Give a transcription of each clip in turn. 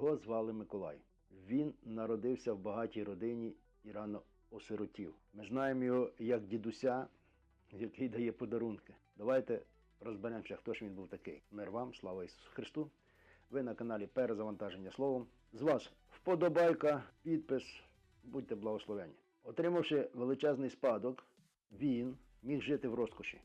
Його звали Миколай. Він народився в багатій родині і рано осиротів. Ми знаємо його як дідуся, який дає подарунки. Давайте розберемося, хто ж він був такий. Мир вам, слава Ісусу Христу. Ви на каналі Перезавантаження Словом. З вас вподобайка, підпис, будьте благословені. Отримавши величезний спадок, він міг жити в розкоші.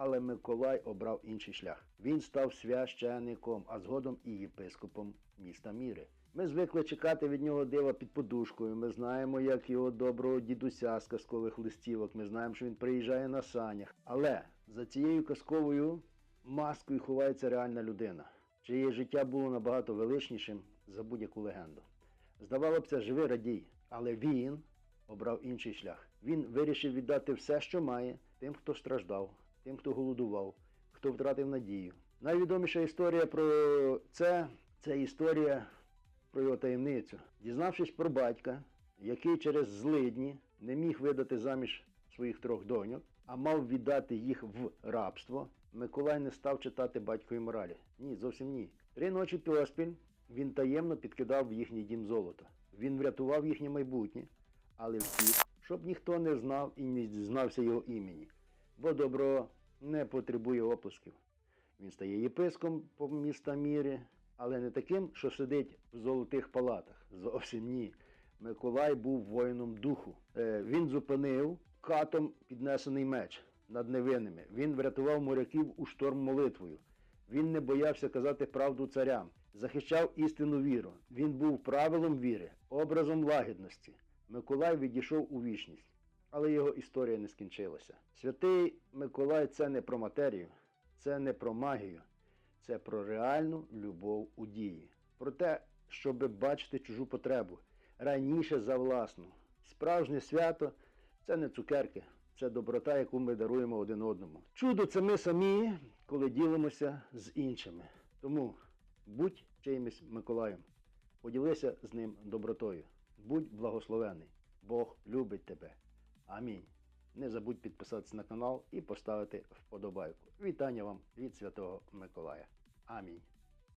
Але Миколай обрав інший шлях. Він став священником, а згодом і єпископом міста Міри. Ми звикли чекати від нього дива під подушкою. Ми знаємо, як його доброго дідуся з казкових листівок. Ми знаємо, що він приїжджає на санях. Але за цією казковою маскою ховається реальна людина, чиє життя було набагато величнішим за будь-яку легенду. Здавало б живий радій, але він обрав інший шлях. Він вирішив віддати все, що має, тим, хто страждав, тим, хто голодував, хто втратив надію. Найвідоміша історія про це це історія про його таємницю. Дізнавшись про батька, який через злидні не міг видати заміж своїх трьох доньок, а мав віддати їх в рабство, Миколай не став читати батькові моралі. Ні, зовсім ні. Три ночі поспіль він таємно підкидав в їхній дім золото. Він врятував їхнє майбутнє, але втік, щоб ніхто не знав і не дізнався його імені. Бо добро не потребує оплесків. Він стає єпископом міста Міри, але не таким, що сидить в золотих палатах. Зовсім ні. Миколай був воїном духу. Е, Він зупинив катом піднесений меч над невинними. Він врятував моряків у шторм молитвою. Він не боявся казати правду царям, захищав істинну віру. Він був правилом віри, образом лагідності. Миколай відійшов у вічність, але його історія не скінчилася. Святий Миколай це не про матерію, це не про магію, це про реальну любов у дії, про те, щоб бачити чужу потребу раніше за власну. Справжнє свято це не цукерки, це доброта, яку ми даруємо один одному. Чудо це ми самі, коли ділимося з іншими. Тому будь чиїмось Миколаєм, поділися з ним добротою. Будь благословений. Бог любить тебе. Амінь. Не забудь підписатися на канал і поставити вподобайку. Вітання вам від Святого Миколая. Амінь.